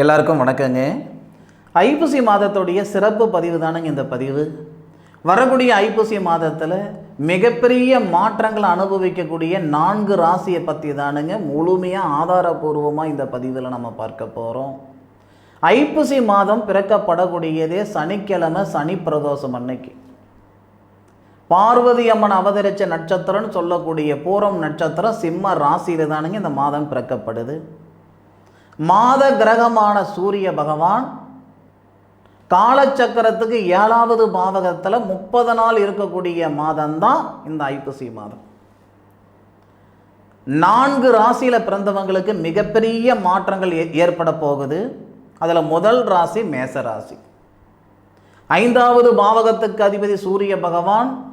எல்லாருக்கும் வணக்கங்க. ஐப்பசி மாதத்துடைய சிறப்பு பதிவு தானுங்க இந்த பதிவு? வரக்கூடிய ஐப்பசி மாதத்தில் மிகப்பெரிய மாற்றங்களை அனுபவிக்கக்கூடிய நான்கு ராசியை பற்றி தானுங்க முழுமையாக ஆதாரபூர்வமாக இந்த பதிவில் நம்ம பார்க்க போகிறோம் ஐப்பசி மாதம் பிறக்கப்படக்கூடியதே சனிக்கிழமை சனி பிரதோஷம் அன்னைக்கு. பார்வதி அம்மன் அவதரித்த நட்சத்திரம்னு சொல்லக்கூடிய பூரம் நட்சத்திரம் சிம்ம ராசியில் தானுங்க இந்த மாதம் பிறக்கப்படுது. மாத கிரகமான சூரிய பகவான் காலச்சக்கரத்துக்கு ஏழாவது பாவகத்தில் முப்பது நாள் இருக்கக்கூடிய மாதம்தான் இந்த ஐப்பசி மாதம். நான்கு ராசியில் பிறந்தவங்களுக்கு மிகப்பெரிய மாற்றங்கள் ஏ- ஏற்பட போகுது. அதில் முதல் ராசி மேச ராசி. ஐந்தாவது பாவகத்துக்கு அதிபதி சூரிய பகவான்.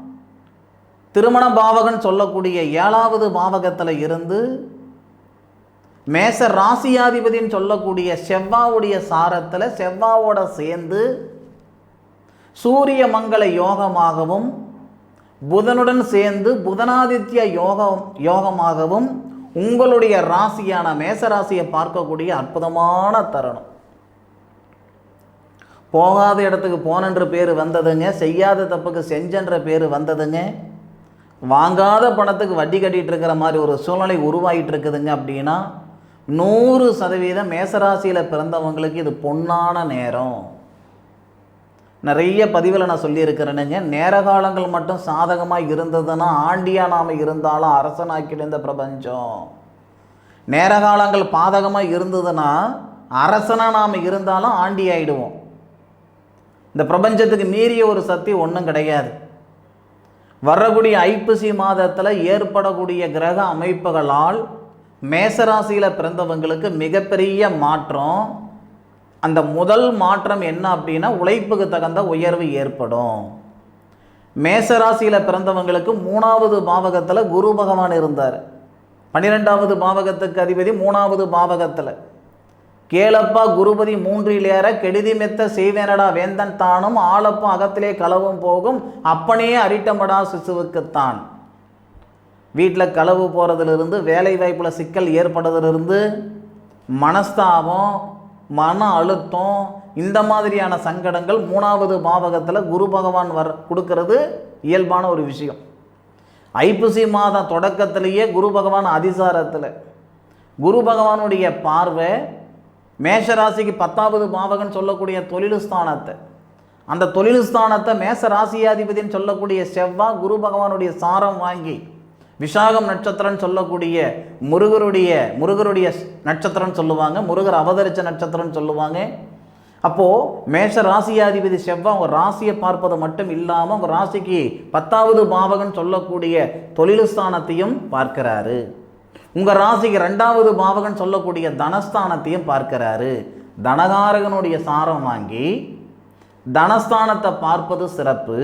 திருமண பாவகன் சொல்லக்கூடிய ஏழாவது பாவகத்தில் இருந்து மேச ராசியாதிபதின்னு சொல்லக்கூடிய செவ்வாவுடைய சாரத்தில் செவ்வாவோட சேர்ந்து சூரிய மங்கள யோகமாகவும் புதனுடன் சேர்ந்து புதனாதித்ய யோகம் யோகமாகவும் உங்களுடைய ராசியான மேச ராசியை பார்க்கக்கூடிய அற்புதமான தருணம். போகாத இடத்துக்கு போனன்ற பேர் வந்ததுங்க செய்யாத தப்புக்கு செஞ்சன்ற பேர் வந்ததுங்க வாங்காத பணத்துக்கு வட்டி கட்டிகிட்டு இருக்கிற மாதிரி ஒரு சூழ்நிலை உருவாகிட்டு இருக்குதுங்க அப்படின்னா நூறு சதவீதம் மேசராசியில் பிறந்தவங்களுக்கு இது பொன்னான நேரம். நிறைய பதிவில் நான் சொல்லியிருக்கிறேனுங்க நேர காலங்கள் மட்டும் சாதகமாக இருந்ததுன்னா ஆண்டியாக நாம் இருந்தாலும் அரசனாக்கிடும் பிரபஞ்சம். நேர காலங்கள் பாதகமாக இருந்ததுன்னா அரசனாக நாம் இருந்தாலும் ஆண்டி ஆயிடுவோம். இந்த பிரபஞ்சத்துக்கு மீறிய ஒரு சக்தி ஒன்றும் கிடையாது. வரக்கூடிய ஐப்பசி மாதத்தில் ஏற்படக்கூடிய கிரக அமைப்புகளால் மேசராசியில் பிறந்தவங்களுக்கு மிகப்பெரிய மாற்றம் அந்த முதல் மாற்றம் என்ன அப்படின்னா உழைப்புக்கு தகுந்த உயர்வு ஏற்படும். மேசராசியில் பிறந்தவங்களுக்கு மூணாவது பாவகத்தில் குரு பகவான் இருந்தார். பன்னிரெண்டாவது பாவகத்துக்கு அதிபதி மூணாவது பாவகத்தில். கேளப்பா குருபதி மூன்றில் ஏற கெடுதி மெத்த செய்வேனடா வேந்தன் தானும் ஆளப்பா அகத்திலே களவும் போகும் அப்பனே அரிட்டமடா சிசுவுக்குத்தான். வீட்டில் களவு போகிறதுலேருந்து வேலை வாய்ப்பில் சிக்கல் ஏற்படுறதுலேருந்து மனஸ்தாபம் மன அழுத்தம் இந்த மாதிரியான சங்கடங்கள் மூணாவது பாவகத்தில் குரு பகவான் வர கொடுக்கறது இயல்பான ஒரு விஷயம். ஐப்பசி மாதம் தொடக்கத்திலேயே குரு பகவான் அதிசாரத்தில். குரு பகவானுடைய பார்வை மேஷராசிக்கு பத்தாவது பாவகன் சொல்லக்கூடிய தொழிலுஸ்தானத்தை அந்த தொழில் ஸ்தானத்தை மேச ராசியாதிபதின்னு சொல்லக்கூடிய செவ்வாய் குரு பகவானுடைய சாரம் வாங்கி விஷாகம் நட்சத்திரம்னு சொல்லக்கூடிய முருகருடைய முருகருடைய நட்சத்திரம்னு சொல்லுவாங்க முருகர் அவதரித்த நட்சத்திரம்னு சொல்லுவாங்க. அப்போது மேஷ ராசியாதிபதி செவ்வாய் உங்கள் ராசியை பார்ப்பது மட்டும் இல்லாமல் உங்கள் ராசிக்கு பத்தாவது பாவகன் சொல்லக்கூடிய தொழிலுஸ்தானத்தையும் பார்க்கிறாரு. உங்கள் ராசிக்கு ரெண்டாவது பாவகன் சொல்லக்கூடிய தனஸ்தானத்தையும் பார்க்கிறாரு. தனகாரகனுடைய சாரம் வாங்கி தனஸ்தானத்தை பார்ப்பது சிறப்பு.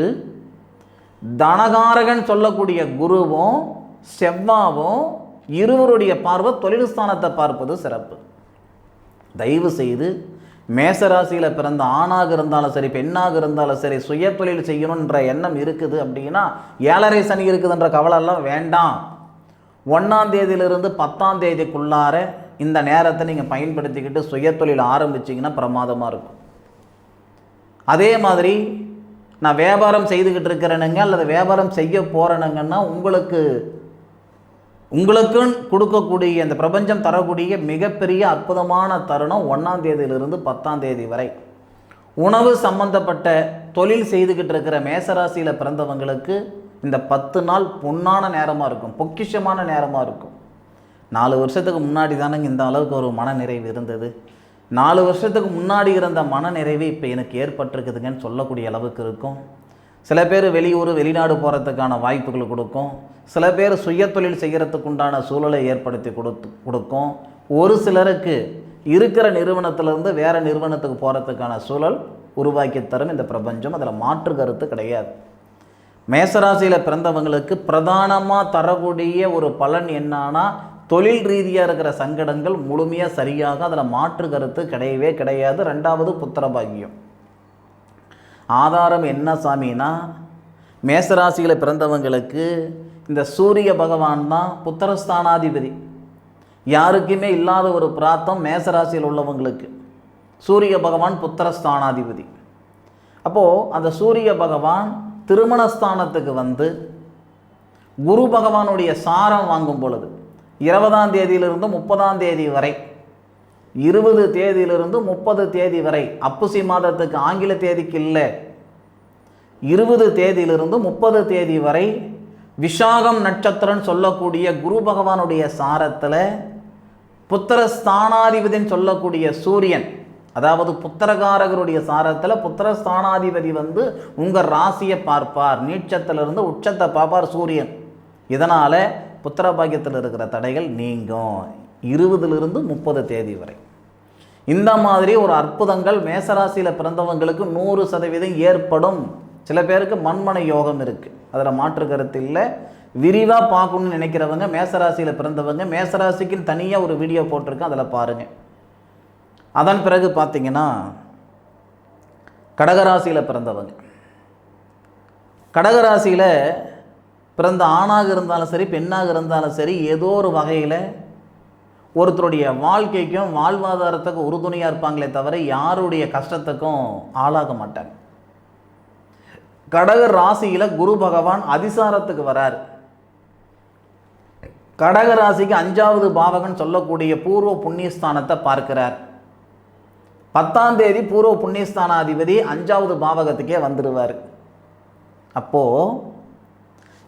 தனகாரகன் சொல்லக்கூடிய குருவும் செவ்வாவும் இருவருடைய பார்வை தொழில் ஸ்தானத்தை பார்ப்பது சிறப்பு. தயவு செய்து மேசராசியில் பிறந்த ஆணாக இருந்தாலும் சரி பெண்ணாக இருந்தாலும் சரி சுய தொழில் செய்யணுன்ற எண்ணம் இருக்குது அப்படின்னா ஏழரை சனி இருக்குதுன்ற கவலைலாம் வேண்டாம். ஒன்றாம் தேதியிலிருந்து பத்தாம் தேதிக்குள்ளார இந்த நேரத்தை நீங்கள் பயன்படுத்திக்கிட்டு சுய தொழில் ஆரம்பிச்சிங்கன்னா பிரமாதமாக இருக்கும். அதே மாதிரி நான் வியாபாரம் செய்துக்கிட்டு இருக்கிறேனுங்க அல்லது வியாபாரம் செய்ய போகிறேனுங்கன்னா உங்களுக்கு உங்களுக்குன்னு கொடுக்கக்கூடிய இந்த பிரபஞ்சம் தரக்கூடிய மிகப்பெரிய அற்புதமான தருணம் ஒன்றாம் தேதியிலிருந்து பத்தாம் தேதி வரை. உணவு சம்பந்தப்பட்ட தொழில் செய்துக்கிட்டு இருக்கிற மேசராசியில் பிறந்தவங்களுக்கு இந்த பத்து நாள் பொன்னான நேரமாக இருக்கும் பொக்கிஷமான நேரமாக இருக்கும். நாலு வருஷத்துக்கு முன்னாடி தானேங்க இந்த அளவுக்கு ஒரு மனநிறைவு இருந்தது. நாலு வருஷத்துக்கு முன்னாடி இருந்த மனநிறைவு இப்போ எனக்கு ஏற்பட்டிருக்குதுங்கன்னு சொல்லக்கூடிய அளவுக்கு இருக்கும். சில பேர் வெளியூர் வெளிநாடு போகிறதுக்கான வாய்ப்புகள் கொடுக்கும். சில பேர் சுய தொழில் செய்கிறதுக்கு உண்டான சூழலை ஏற்படுத்தி கொடுத்து கொடுக்கும். ஒரு சிலருக்கு இருக்கிற நிறுவனத்திலேருந்து வேறு நிறுவனத்துக்கு போகிறதுக்கான சூழல் உருவாக்கி தரும் இந்த பிரபஞ்சம். அதில் மாற்று கருத்து கிடையாது. மேசராசியில் பிறந்தவங்களுக்கு பிரதானமாக தரக்கூடிய ஒரு பலன் என்னன்னா தொழில் ரீதியாக இருக்கிற சங்கடங்கள் முழுமையாக சரியாக அதில் மாற்று கருத்து கிடையவே கிடையாது. ரெண்டாவது புத்திர பாக்கியம். ஆதாரம் என்ன சாமினா மேசராசியில் பிறந்தவங்களுக்கு இந்த சூரிய பகவான் தான் புத்திரஸ்தானாதிபதி. யாருக்குமே இல்லாத ஒரு பிராத்தம் மேசராசியில் உள்ளவங்களுக்கு. சூரிய பகவான் புத்திரஸ்தானாதிபதி. அப்போது அந்த சூரிய பகவான் திருமணஸ்தானத்துக்கு வந்து குரு பகவானுடைய சாரம் வாங்கும் பொழுது இருபதாம் தேதியிலிருந்து முப்பதாம் தேதி வரை இருபது தேதியிலிருந்து முப்பது தேதி வரை. அப்புசி மாதத்துக்கு ஆங்கில தேதிக்கு இல்லை. இருபது தேதியிலிருந்து முப்பது தேதி வரை விஷாகம் நட்சத்திரம்னு சொல்லக்கூடிய குரு பகவானுடைய சாரத்தில் புத்திர ஸ்தானாதிபதின்னு சொல்லக்கூடிய சூரியன் அதாவது புத்திரகாரகருடைய சாரத்தில் புத்திர ஸ்தானாதிபதி வந்து உங்கள் ராசியை பார்ப்பார். நீட்சத்திலிருந்து உச்சத்தை பார்ப்பார் சூரியன். இதனால் புத்திர பாக்கியத்தில் இருக்கிற தடைகள் நீங்கும். இருபதுலேருந்து முப்பது தேதி வரை. இந்த மாதிரி ஒரு அற்புதங்கள் மேசராசியில் பிறந்தவங்களுக்கு நூறு சதவீதம் ஏற்படும். சில பேருக்கு மண்மனை யோகம் இருக்குது அதில் மாற்று கருத்து இல்லை. விரிவாக பார்க்கணும்னு நினைக்கிறவங்க மேசராசியில் பிறந்தவங்க மேசராசிக்குன்னு தனியாக ஒரு வீடியோ போட்டிருக்கேன் அதில் பாருங்கள் அதன் பிறகு பார்த்தீங்கன்னா கடகராசியில் பிறந்தவங்க. கடகராசியில் பிறந்த ஆணாக இருந்தாலும் சரி பெண்ணாக இருந்தாலும் சரி ஏதோ ஒரு வகையில் ஒருத்தருடைய வாழ்க்கைக்கும் வாழ்வாதாரத்துக்கும் உறுதுணையாக இருப்பாங்களே தவிர யாருடைய கஷ்டத்துக்கும் ஆளாக மாட்டாங்க கடக ராசியில் குரு பகவான் அதிசாரத்துக்கு வரார். கடக ராசிக்கு அஞ்சாவது பாவகன் சொல்லக்கூடிய பூர்வ புண்ணியஸ்தானத்தை பார்க்கிறார். பத்தாம் தேதி பூர்வ புண்ணியஸ்தானாதிபதி அஞ்சாவது பாவகத்துக்கே வந்துடுவார் அப்போது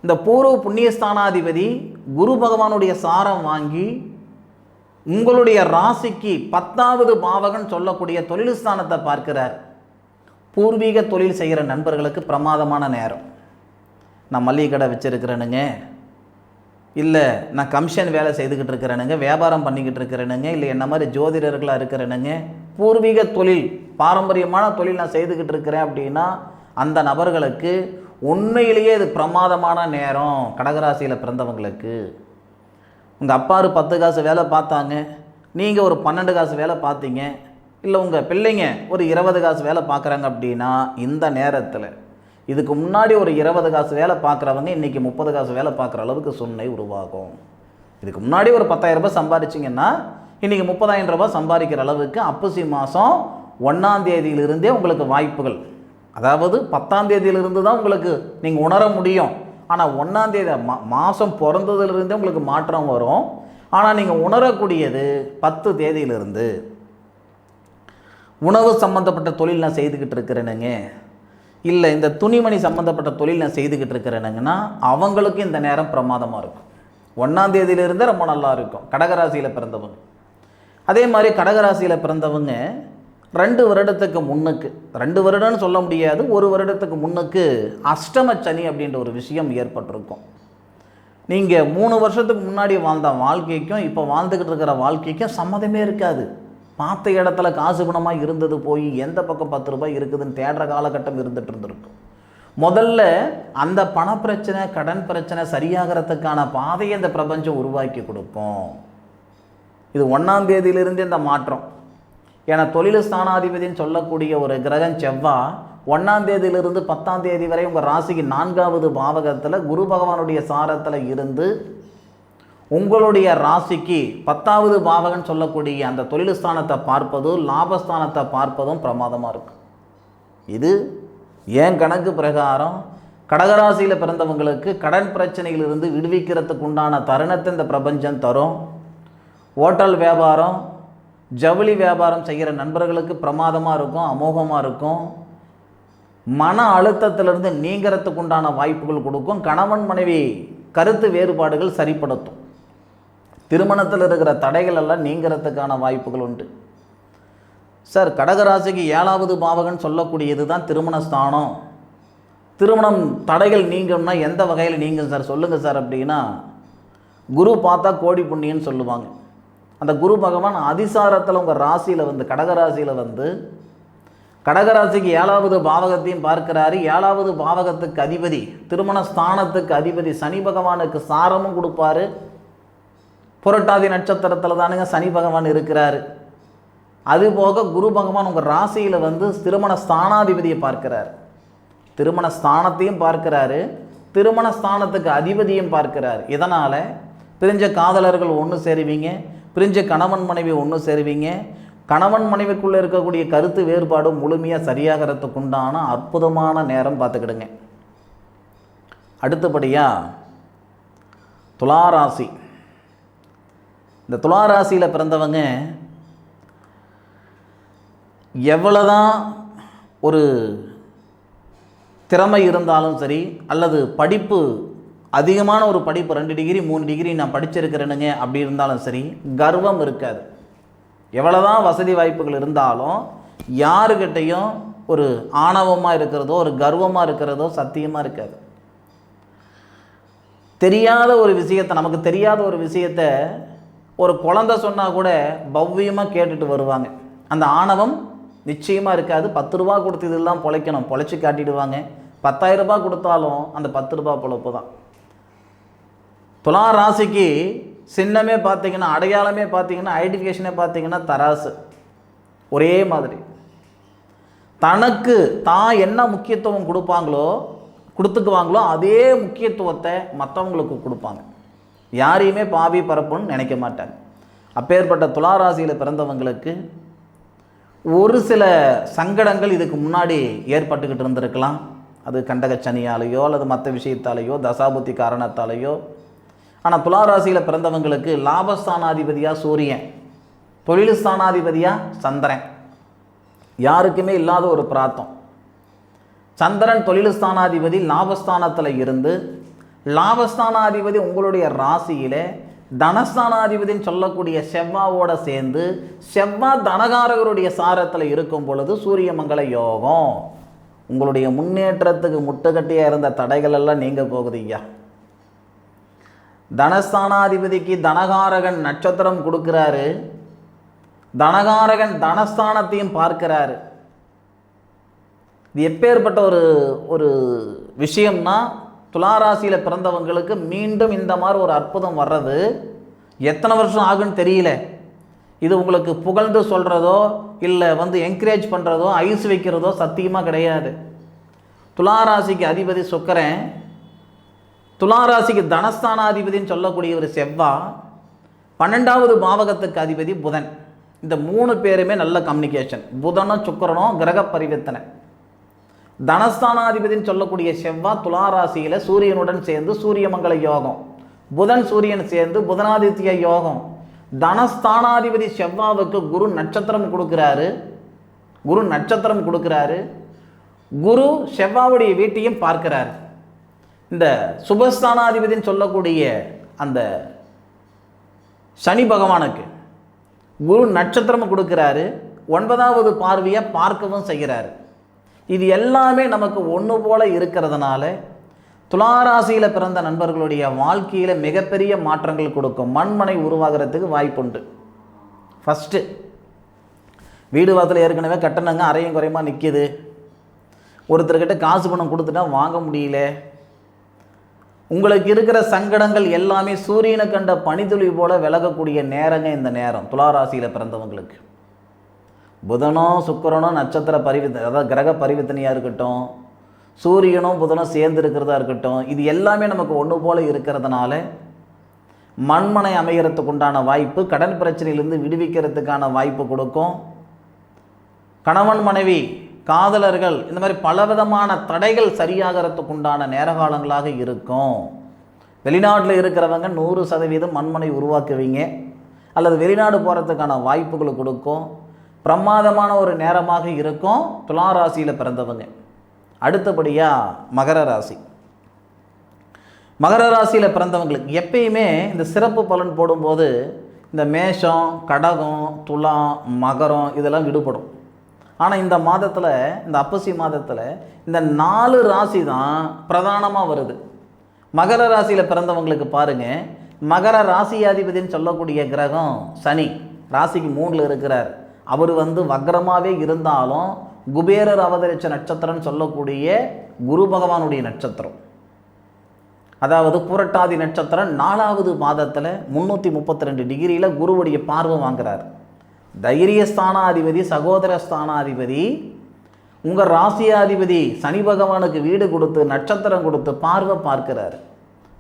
இந்த பூர்வ புண்ணியஸ்தானாதிபதி குரு பகவானுடைய சாரம் வாங்கி உங்களுடைய ராசிக்கு பத்தாவது பாவகன் சொல்லக்கூடிய தொழில் ஸ்தானத்தை பார்க்கிறார். பூர்வீக தொழில் செய்கிற நண்பர்களுக்கு பிரமாதமான நேரம். நான் மல்லிகை கடை வச்சுருக்கிறேனுங்க. இல்லை நான் கமிஷன் வேலை செய்துக்கிட்டு இருக்கிறேனுங்க வியாபாரம் பண்ணிக்கிட்டு இருக்கிறேனுங்க இல்லை என்ன மாதிரி ஜோதிடர்களாக இருக்கிறேனுங்க. பூர்வீக தொழில் பாரம்பரியமான தொழில் நான் செய்துக்கிட்டு இருக்கிறேன் அப்படின்னா அந்த நபர்களுக்கு உண்மையிலேயே இது பிரமாதமான நேரம் கடகராசியில் பிறந்தவங்களுக்கு. உங்கள் அப்பாரு பத்து காசு வேலை பார்த்தாங்க நீங்கள் ஒரு பன்னெண்டு காசு வேலை பார்த்தீங்க இல்லை உங்கள் பிள்ளைங்க ஒரு இருபது காசு வேலை பார்க்குறாங்க அப்படின்னா இந்த நேரத்தில் இதுக்கு முன்னாடி ஒரு இருபது காசு வேலை பார்க்குறவங்க இன்றைக்கி முப்பது காசு வேலை பார்க்குற அளவுக்கு சூழ்நிலை உருவாகும். இதுக்கு முன்னாடி ஒரு பத்தாயிரம் ரூபாய் சம்பாதிச்சிங்கன்னா இன்றைக்கி முப்பதாயிரம் ரூபாய் சம்பாதிக்கிற அளவுக்கு அப்பசி மாதம் ஒன்றாம் தேதியிலிருந்தே உங்களுக்கு வாய்ப்புகள். அதாவது பத்தாம் தேதியிலிருந்து தான் உங்களுக்கு நீங்கள் உணர முடியும். ஆனால் ஒன்றாந்தேதி மா மாதம் பிறந்ததுலேருந்தே உங்களுக்கு மாற்றம் வரும். ஆனால் நீங்கள் உணரக்கூடியது பத்து தேதியிலிருந்து. உணவு சம்மந்தப்பட்ட தொழில் நான் செய்துக்கிட்டு இருக்கிறேனுங்க. இல்லை இந்த துணிமணி சம்மந்தப்பட்ட தொழில் நான் செய்துக்கிட்டு இருக்கிறேனுங்கன்னா அவங்களுக்கு இந்த நேரம் பிரமாதமாக இருக்கும். ஒன்றாந்தேதியிலிருந்தே ரொம்ப நல்லா இருக்கும். கடகராசியில் பிறந்தவங்க. அதே மாதிரி கடகராசியில் பிறந்தவங்க ரெண்டு வருடத்துக்கு முன்னுக்கு ரெண்டு வருடம்னு சொல்ல முடியாது ஒரு வருடத்துக்கு முன்னுக்கு அஷ்டம சனி அப்படின்ற ஒரு விஷயம் ஏற்பட்டிருக்கும். நீங்கள் மூணு வருஷத்துக்கு முன்னாடி வாழ்ந்த வாழ்க்கைக்கும் இப்போ வாழ்ந்துக்கிட்டு இருக்கிற வாழ்க்கைக்கும் சம்மதமே இருக்காது. பார்த்த இடத்துல காசு குணமாக இருந்தது போய் எந்த பக்கம் பத்து ரூபாய் இருக்குதுன்னு தேடுற காலகட்டம் இருந்துகிட்டு இருந்திருக்கும். முதல்ல அந்த பண பிரச்சனை கடன் பிரச்சனை சரியாகிறதுக்கான பாதையை இந்த பிரபஞ்சம் உருவாக்கி கொடுக்கும். இது ஒன்றாம் தேதியிலிருந்து இந்த மாற்றம். ஏன்னா தொழில் ஸ்தானாதிபதின்னு சொல்லக்கூடிய ஒரு கிரகம் செவ்வா ஒன்றாம் தேதியிலிருந்து பத்தாம் தேதி வரை உங்கள் ராசிக்கு நான்காவது பாவகத்தில் குரு பகவானுடைய சாரத்தில் இருந்து உங்களுடைய ராசிக்கு பத்தாவது பாவகன் சொல்லக்கூடிய அந்த தொழில் ஸ்தானத்தை பார்ப்பதும் லாபஸ்தானத்தை பார்ப்பதும் பிரமாதமாக இருக்கும் இது ஏன் கணக்கு பிரகாரம்? கடகராசியில் பிறந்தவங்களுக்கு கடன் பிரச்சனையிலிருந்து விடுவிக்கிறதுக்கு உண்டான தருணத்தை இந்த பிரபஞ்சம் தரும். ஓட்டல் வியாபாரம் ஜவுளி வியாபாரம் செய்கிற நண்பர்களுக்கு பிரமாதமாக இருக்கும் அமோகமாக இருக்கும். மன அழுத்தத்திலிருந்து நீங்கிறதுக்கு உண்டான வாய்ப்புகள் கொடுக்கும். கணவன் மனைவி கருத்து வேறுபாடுகள் சரிப்படுத்தும். திருமணத்தில் இருக்கிற தடைகள் எல்லாம் நீங்கிறதுக்கான வாய்ப்புகள் உண்டு. சார் கடகராசிக்கு ஏழாவது பாவகன் சொல்லக்கூடியது தான் திருமண ஸ்தானம். திருமணம் தடைகள் நீங்கும்னா எந்த வகையில் நீங்கள் சார்? சொல்லுங்கள் சார் அப்படின்னா குரு பார்த்தா கோடி புண்ணியன்னு சொல்லுவாங்க. அந்த குரு பகவான் அதிசாரத்தில் உங்கள் ராசியில் வந்து கடகராசியில் வந்து கடகராசிக்கு ஏழாவது பாவகத்தையும் பார்க்கிறாரு. ஏழாவது பாவகத்துக்கு அதிபதி திருமண ஸ்தானத்துக்கு அதிபதி சனி பகவானுக்கு சாரமும் கொடுப்பாரு. புரட்டாதி நட்சத்திரத்தில் தானுங்க சனி பகவான் இருக்கிறாரு. அதுபோக குரு பகவான் உங்கள் ராசியில் வந்து திருமண ஸ்தானாதிபதியை பார்க்கிறார். திருமண ஸ்தானத்தையும் பார்க்கிறாரு. திருமண ஸ்தானத்துக்கு அதிபதியும் பார்க்கிறார். இதனால் பிரிஞ்ச காதலர்கள் ஒன்று சேருவீங்க. பிரிஞ்ச கணவன் மனைவி ஒன்று சேருவீங்க. கணவன் மனைவிக்குள்ளே இருக்கக்கூடிய கருத்து வேறுபாடு முழுமையாக சரியாகிறதுக்கு உண்டான அற்புதமான நேரம் பார்த்துக்கிடுங்க. அடுத்தபடியாக துளாராசி. இந்த துளாராசியில் பிறந்தவங்க எவ்வளோதான் ஒரு திறமை இருந்தாலும் சரி அல்லது படிப்பு அதிகமான ஒரு படிப்பு ரெண்டு டிகிரி மூணு டிகிரி நான் படிச்சிருக்கிறேனுங்க அப்படி இருந்தாலும் சரி கர்வம் இருக்காது. எவ்வளோதான் வசதி வாய்ப்புகள் இருந்தாலும் யாருக்கிட்டையும் ஒரு ஆணவமாக இருக்கிறதோ ஒரு கர்வமாக இருக்கிறதோ சத்தியமாக இருக்காது. தெரியாத ஒரு விஷயத்தை நமக்கு தெரியாத ஒரு விஷயத்தை ஒரு குழந்தை சொன்னால் கூட பவ்யமாக கேட்டுட்டு வருவாங்க. அந்த ஆணவம் நிச்சயமாக இருக்காது. பத்து ரூபா கொடுத்து இதெல்லாம் பொழைக்கணும் பொழைச்சி காட்டிடுவாங்க. பத்தாயிரம் ரூபாய் கொடுத்தாலும் அந்த பத்து ரூபா பொழப்பு தான் துலா ராசிக்கு சின்னமே பார்த்தீங்கன்னா அடையாளமே பார்த்தீங்கன்னா ஐடென்டிஃபிகேஷனே பார்த்தீங்கன்னா தராசு. ஒரே மாதிரி. தனக்கு தான் என்ன முக்கியத்துவம் கொடுப்பாங்களோ கொடுத்துக்குவாங்களோ அதே முக்கியத்துவத்தை மற்றவங்களுக்கு கொடுப்பாங்க. யாரையுமே பாவி பரப்புன்னு நினைக்க மாட்டாங்க. அப்பேற்பட்ட துளாராசியில் பிறந்தவங்களுக்கு ஒரு சில சங்கடங்கள் இதுக்கு முன்னாடி ஏற்பட்டுக்கிட்டு இருந்திருக்கலாம். அது கண்டகச்சனியாலேயோ அல்லது மற்ற விஷயத்தாலேயோ தசாபுத்தி காரணத்தாலேயோ ஆனால் துளாராசியில் பிறந்தவங்களுக்கு லாபஸ்தானாதிபதியாக சூரியன் தொழில் ஸ்தானாதிபதியாக சந்திரன். யாருக்குமே இல்லாத ஒரு பிராத்தம். சந்திரன் தொழில் ஸ்தானாதிபதி லாபஸ்தானத்தில் இருந்து லாபஸ்தானாதிபதி உங்களுடைய ராசியில் தனஸ்தானாதிபதின்னு சொல்லக்கூடிய செவ்வாவோட சேர்ந்து செவ்வாய் தனகாரகருடைய சாரத்தில் இருக்கும் பொழுது சூரியமங்கல யோகம். உங்களுடைய முன்னேற்றத்துக்கு முட்டுக்கட்டியாக இருந்த தடைகள் எல்லாம் நீங்க போகுது ஐயா. தனஸ்தானாதிபதிக்கு தனகாரகன் நட்சத்திரம் கொடுக்குறாரு. தனகாரகன் தனஸ்தானத்தையும் பார்க்கிறாரு. இது எப்பேற்பட்ட ஒரு ஒரு விஷயம்னா துளாராசியில் பிறந்தவங்களுக்கு மீண்டும் இந்த மாதிரி ஒரு அற்புதம் வர்றது எத்தனை வருஷம் ஆகுன்னு தெரியல. இது உங்களுக்கு புகழ்ந்து சொல்கிறதோ இல்லை வந்து என்கரேஜ் பண்ணுறதோ ஐஸ் வைக்கிறதோ சத்தியமாக கிடையாது. துளாராசிக்கு அதிபதி சுக்கரன் துளாராசிக்கு தனஸ்தானாதிபதின்னு சொல்லக்கூடிய ஒரு செவ்வா பன்னெண்டாவது பாவகத்துக்கு அதிபதி புதன். இந்த மூணு பேருமே நல்ல கம்யூனிகேஷன் புதனும் சுக்கரனும் கிரக பரிவர்த்தனை. தனஸ்தானாதிபதின்னு சொல்லக்கூடிய செவ்வா துளாராசியில் சூரியனுடன் சேர்ந்து சூரியமங்கல யோகம். புதன் சூரியன் சேர்ந்து புதனாதித்ய யோகம். தனஸ்தானாதிபதி செவ்வாவுக்கு குரு நட்சத்திரம் கொடுக்குறாரு. குரு நட்சத்திரம் கொடுக்குறாரு. குரு செவ்வாவுடைய வீட்டையும் பார்க்கிறாரு. இந்த சுபஸ்தானாதிபதினு சொல்லக்கூடிய அந்த சனி பகவானுக்கு குரு நட்சத்திரம் கொடுக்குறாரு. ஒன்பதாவது பார்வையை பார்க்கவும் செய்கிறாரு. இது எல்லாமே நமக்கு ஒன்று போல இருக்கிறதுனால துளாராசியில் பிறந்த நண்பர்களுடைய வாழ்க்கையில் மிகப்பெரிய மாற்றங்கள் கொடுக்கும். மண்மனை உருவாகிறதுக்கு வாய்ப்புண்டு. ஃபஸ்ட்டு வீடு வாசல் ஏற்கனவே கட்டணங்க அரையும் குறையுமா நிற்கிது ஒருத்தர்கிட்ட காசு பணம் கொடுத்துட்டா வாங்க முடியல. உங்களுக்கு இருக்கிற சங்கடங்கள் எல்லாமே சூரியனை கண்ட பனித்துளி போல விலகக்கூடிய நேரங்க இந்த நேரம். துளாராசியில் பிறந்தவங்களுக்கு. புதனோ சுக்கிரனோ நட்சத்திர பரிவர்த்தனை அதாவது கிரக பரிவர்த்தனையாக இருக்கட்டும் சூரியனும் புதனும் சேர்ந்து இருக்கிறதா இருக்கட்டும் இது எல்லாமே நமக்கு ஒன்று போல் இருக்கிறதுனால மண்மனை அமைகிறதுக்கு உண்டான வாய்ப்பு கடன் பிரச்சனையிலிருந்து விடுவிக்கிறதுக்கான வாய்ப்பு கொடுக்கும். கணவன் மனைவி காதலர்கள் இந்த மாதிரி பலவிதமான தடைகள் சரியாகிறதுக்கு உண்டான நேரகாலங்களாக இருக்கும். வெளிநாட்டில் இருக்கிறவங்க நூறு சதவீதம் மண்மனை உருவாக்குவீங்க. அல்லது வெளிநாடு போகிறதுக்கான வாய்ப்புகளை கொடுக்கும். பிரமாதமான ஒரு நேரமாக இருக்கும். துலா ராசியில் பிறந்தவங்க. அடுத்தபடியாக மகர ராசி. மகர ராசியில் பிறந்தவங்களுக்கு எப்பயுமே இந்த சிறப்பு பலன் போடும்போது இந்த மேஷம் கடகம் துலாம் மகரம் இதெல்லாம் விடுபடும். ஆனால் இந்த மாதத்தில் இந்த அப்பசி மாதத்தில் இந்த நாலு ராசி தான் பிரதானமாக வருது. மகர ராசியில் பிறந்தவங்களுக்கு பாருங்கள் மகர ராசியாதிபதினு சொல்லக்கூடிய கிரகம் சனி. ராசிக்கு மூணில் இருக்கிறார். அவர் வந்து வக்ரமாகவே இருந்தாலும் குபேரர் அவதரிச்ச நட்சத்திரம்னு சொல்லக்கூடிய குரு பகவானுடைய நட்சத்திரம். அதாவது புரட்டாதி நட்சத்திரம் நாலாவது மாதத்தில் முந்நூற்றி முப்பத்தி ரெண்டு டிகிரியில் குருவுடைய பார்வை வாங்குறார். தைரிய ஸ்தானாதிபதி சகோதர ஸ்தானாதிபதி உங்கள் ராசியாதிபதி சனி பகவானுக்கு வீடு கொடுத்து நட்சத்திரம் கொடுத்து பார்வை பார்க்கிறார்.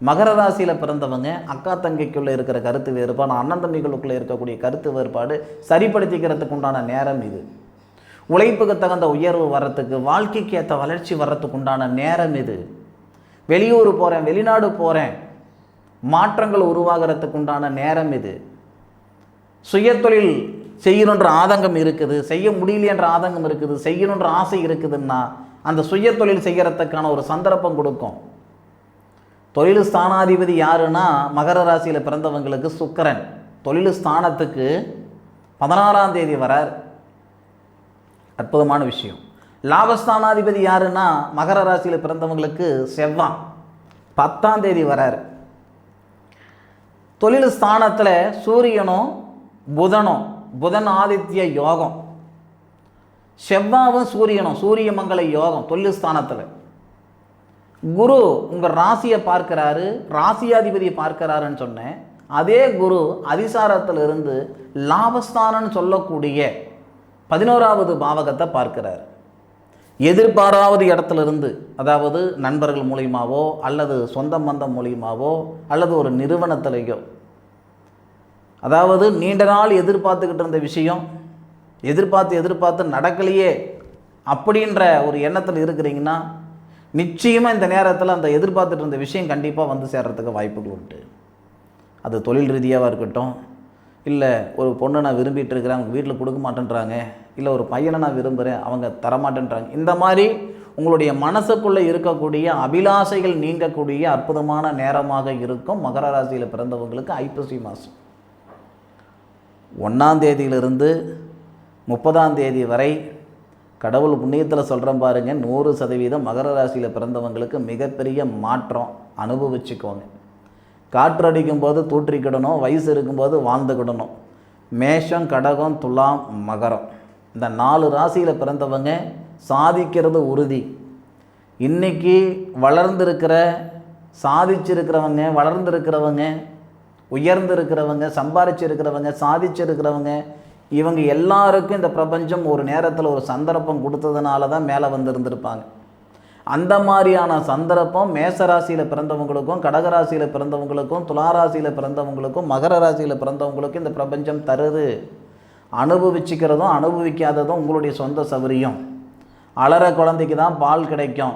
மகர ராசியில் பிறந்தவங்க அக்கா தங்கைக்குள்ளே இருக்கிற கருத்து வேறுபாடு அண்ணன் தம்பிகளுக்குள்ளே இருக்கக்கூடிய கருத்து வேறுபாடு சரிப்படுத்திக்கிறதுக்கு உண்டான நேரம் இது. உழைப்புக்கு தகுந்த உயர்வு வர்றதுக்கு வாழ்க்கைக்கு ஏற்ற வளர்ச்சி வர்றதுக்கு உண்டான நேரம் இது. வெளியூர் போகிறேன் வெளிநாடு போகிறேன் மாற்றங்கள் உருவாகிறதுக்கு உண்டான நேரம் இது. சுயத்தொழில் செய்யணுன்ற ஆதங்கம் இருக்குது செய்ய முடியலையன்ற ஆதங்கம் இருக்குது செய்யணுன்ற ஆசை இருக்குதுன்னா அந்த சுய தொழில் செய்கிறதுக்கான ஒரு சந்தர்ப்பம் கொடுக்கும். தொழில் ஸ்தானாதிபதி யாருன்னா மகர ராசியில் பிறந்தவங்களுக்கு சுக்கரன். தொழில் ஸ்தானத்துக்கு பதினாறாம் தேதி வரார். அற்புதமான விஷயம். லாபஸ்தானாதிபதி யாருன்னா மகர ராசியில் பிறந்தவங்களுக்கு செவ்வாய் பத்தாம் தேதி வரார். தொழில் ஸ்தானத்தில் சூரியனும் புதனும் புதன் ஆதித்ய யோகம். செவ்வாவும் சூரியனும் சூரிய மங்கள யோகம் தொழில் ஸ்தானத்தில் குரு உங்கள் ராசியை பார்க்கிறாரு ராசியாதிபதியை பார்க்கிறாருன்னு சொன்னேன். அதே குரு அதிசாரத்தில் இருந்து லாபஸ்தானம்னு சொல்லக்கூடிய பதினோராவது பாவகத்தை பார்க்கிறார். எதிர்பாராவது இடத்துல இருந்து அதாவது நண்பர்கள் மூலியமாவோ அல்லது சொந்த பந்தம் மூலியமாவோ அல்லது ஒரு நிறுவனத்திலேயோ அதாவது நீண்ட நாள் எதிர்பார்த்துக்கிட்டு இருந்த விஷயம் எதிர்பார்த்து எதிர்பார்த்து நடக்கலையே அப்படின்ற ஒரு எண்ணத்தில் இருக்கிறீங்கன்னா நிச்சயமாக இந்த நேரத்தில் அந்த எதிர்பார்த்துட்டு இருந்த விஷயம் கண்டிப்பாக வந்து சேர்றதுக்கு வாய்ப்புகள் உண்டு. அது தொழில் ரீதியாக இருக்கட்டும் இல்லை ஒரு பொண்ணை நான் விரும்பிட்டு இருக்கிறேன் அவங்க வீட்டில் கொடுக்க மாட்டேன்றாங்க இல்லை ஒரு பையனை நான் விரும்புகிறேன் அவங்க தரமாட்டேன்றாங்க. இந்த மாதிரி உங்களுடைய மனசுக்குள்ளே இருக்கக்கூடிய அபிலாஷைகள் நீங்கக்கூடிய அற்புதமான நேரமாக இருக்கும் மகர ராசியில் பிறந்தவங்களுக்கு ஐப்பசி மாதம் ஒன்றாந்தேதியிலிருந்து முப்பதாம் தேதி வரை கடவுள் புண்ணியத்தில் சொல்கிறேன் பாருங்க நூறு சதவீதம் மகர ராசியில் பிறந்தவங்களுக்கு மிகப்பெரிய மாற்றம் அனுபவிச்சுக்கோங்க. காற்றடிக்கும் போது தூற்றிக்கிடணும் வயசு இருக்கும்போது வாழ்ந்துக்கிடணும். மேஷம் கடகம் துலாம் மகரம். இந்த நாலு ராசியில் பிறந்தவங்க சாதிக்கிறது உறுதி. இன்னைக்கு வளர்ந்துருக்கிற சாதிச்சிருக்கிறவங்க வளர்ந்துருக்கிறவங்க உயர்ந்திருக்கிறவங்க சம்பாரிச்சிருக்கிறவங்க சாதிச்சிருக்கிறவங்க இவங்க எல்லாருக்கும் இந்த பிரபஞ்சம் ஒரு நேரத்தில் ஒரு சந்தர்ப்பம் கொடுத்ததுனால தான் மேலே வந்திருந்திருப்பாங்க. அந்த மாதிரியான சந்தர்ப்பம் மேசராசியில் பிறந்தவங்களுக்கும் கடகராசியில் பிறந்தவங்களுக்கும் துளாராசியில் பிறந்தவங்களுக்கும் மகர ராசியில் பிறந்தவங்களுக்கும் இந்த பிரபஞ்சம் தருது. அனுபவிச்சுக்கிறதும் அனுபவிக்காததும் உங்களுடைய சொந்த சௌகரியம் அலற குழந்தைக்கு தான் பால் கிடைக்கும்.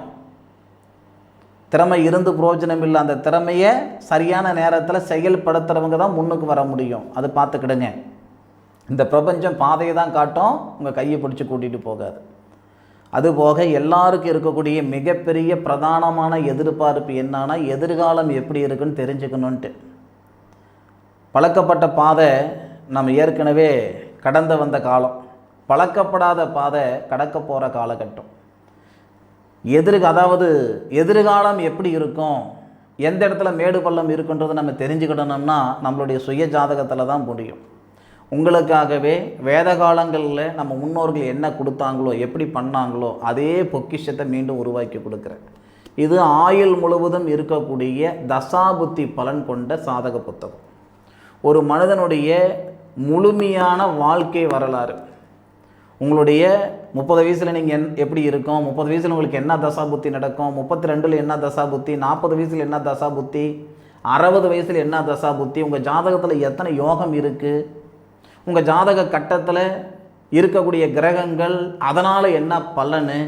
திறமை இருந்து பிரயோஜனம் இல்லை அந்த திறமையை சரியான நேரத்தில் செயல்படுத்துகிறவங்க தான் முன்னுக்கு வர முடியும். அது பார்த்துக்கிடுங்க. இந்த பிரபஞ்சம் பாதையை தான் காட்டும். உங்கள் கையை பிடிச்சி கூட்டிகிட்டு போகாது. அதுபோக எல்லாருக்கும் இருக்கக்கூடிய மிகப்பெரிய பிரதானமான எதிர்பார்ப்பு என்னன்னா எதிர்காலம் எப்படி இருக்குன்னு தெரிஞ்சுக்கணுன்ட்டு பழக்கப்பட்ட பாதை நம்ம ஏற்கனவே கடந்து வந்த காலம். பழக்கப்படாத பாதை கடக்க போகிற காலகட்டம். எதிர்க அதாவது எதிர்காலம் எப்படி இருக்கும்? எந்த இடத்துல மேடு பள்ளம் இருக்குன்றதை நம்ம தெரிஞ்சுக்கிடணும்னா நம்மளுடைய சுய ஜாதகத்தில் தான் முடியும். உங்களுக்காகவே வேத காலங்களில் நம்ம முன்னோர்கள் என்ன கொடுத்தாங்களோ எப்படி பண்ணாங்களோ அதே பொக்கிஷத்தை மீண்டும் உருவாக்கி கொடுக்குறேன். இது ஆயுள் முழுவதும் இருக்கக்கூடிய தசாபுத்தி பலன் கொண்ட சாதக புத்தகம். ஒரு மனிதனுடைய முழுமையான வாழ்க்கை வரலாறு உங்களுடைய முப்பது வயசில் நீங்கள் என் எப்படி இருக்கும்? முப்பது வயசில் உங்களுக்கு என்ன தசா புத்தி நடக்கும்? முப்பத்தி ரெண்டில் என்ன தசா புத்தி நாற்பது வயசில் என்ன தசா புத்தி அறுபது வயசில் என்ன தசா புத்தி உங்கள் ஜாதகத்தில் எத்தனை யோகம் இருக்குது உங்கள் ஜாதக கட்டத்தில் இருக்கக்கூடிய கிரகங்கள் அதனால் என்ன பலனு?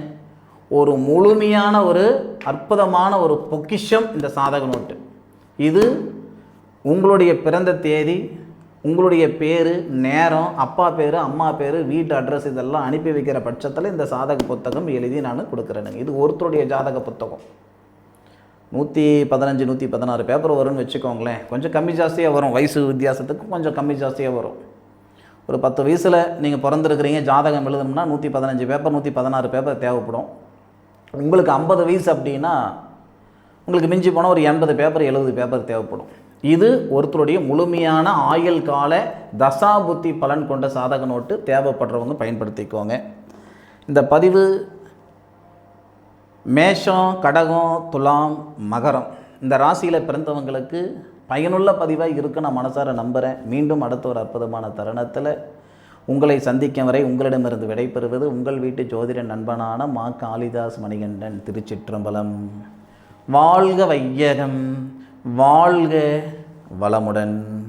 ஒரு முழுமையான ஒரு அற்புதமான ஒரு பொக்கிஷம் இந்த சாதக நோட்டு. இது உங்களுடைய பிறந்த தேதி உங்களுடைய பேர் நேரம் அப்பா பேர் அம்மா பேர் வீட்டு அட்ரஸ் இதெல்லாம் அனுப்பி வைக்கிற பட்சத்தில் இந்த சாதக புத்தகம் எழுதி நான் கொடுக்குறேனுங்க. இது ஒருத்தருடைய ஜாதக புத்தகம். நூற்றி பதினஞ்சு நூற்றி பதினாறு பேப்பர் வரும்னு வச்சுக்கோங்களேன். கொஞ்சம் கம்மி ஜாஸ்தியாக வரும். வயசு வித்தியாசத்துக்கு கொஞ்சம் கம்மி ஜாஸ்தியாக வரும். ஒரு பத்து வயசில் நீங்கள் பிறந்திருக்கிறீங்க ஜாதகம் எழுதணும்னா நூற்றி பதினஞ்சு பேப்பர் நூற்றி பதினாறு பேப்பர் தேவைப்படும். உங்களுக்கு ஐம்பது வயசு அப்படின்னா உங்களுக்கு மிஞ்சி போனால் ஒரு எண்பது பேப்பர் எழுபது பேப்பர் தேவைப்படும். இது ஒருத்தருடைய முழுமையான ஆயுள் கால தசாபுத்தி பலன் கொண்ட சாதக நோட்டு தேவைப்படுறவங்க பயன்படுத்திக்கோங்க. இந்த பதிவு மேஷம் கடகம் துலாம் மகரம். இந்த ராசியில் பிறந்தவங்களுக்கு பயனுள்ள பதிவாக இருக்கு நான் மனசார நம்புகிறேன் மீண்டும் அடுத்த ஒரு அற்புதமான தருணத்தில் உங்களை சந்திக்கும் வரை உங்களிடமிருந்து விடைபெறுவது உங்கள் வீட்டு ஜோதிட நண்பனான மா. காளிதாஸ் மணிகண்டன் திருச்சிற்றம்பலம். வாழ்க வையகம். வாழ்க வளமுடன்.